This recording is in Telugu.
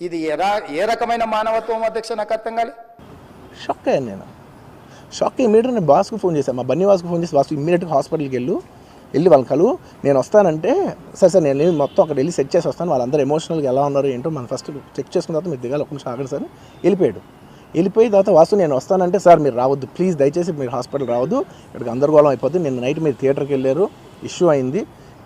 ఇది ఏ రా- ఏ రకమైన మానవత్వం అధ్యక్ష నాకు అర్థం కాలే? షాక్ అయ్యాను నేను. షాక్ అయ్యి ఇమీడియట్ నేను బాస్కు ఫోన్ చేశాను మా బన్నీ బాస్కు ఫోన్ చేసి బాస్కు ఇమీడియట్గా హాస్పిటల్కి వెళ్ళు. వెళ్ళి వాళ్ళని కలువు నేను వస్తానంటే సరే సార్ నేను మొత్తం అక్కడ వెళ్ళి సెట్ చేసి వస్తాను. వాళ్ళందరూ ఎమోషనల్గా ఎలా ఉన్నారు ఏంటో మనం ఫస్ట్ చెక్ చేసుకున్న తర్వాత మీరు దిగాలి. ఒక నిమిషం ఆగండి సార్. అని వెళ్ళిపోయాడు. వెళ్ళిపోయిన తర్వాత వాసు నేను వస్తానంటే సార్ మీరు రావద్దు. ప్లీజ్ దయచేసి మీరు హాస్పిటల్ రావద్దు. ఇక్కడికి గందరగోళం అయిపోద్ది. నేను నైట్ మీరు థియేటర్కి వెళ్ళారు. ఇష్యూ అయింది.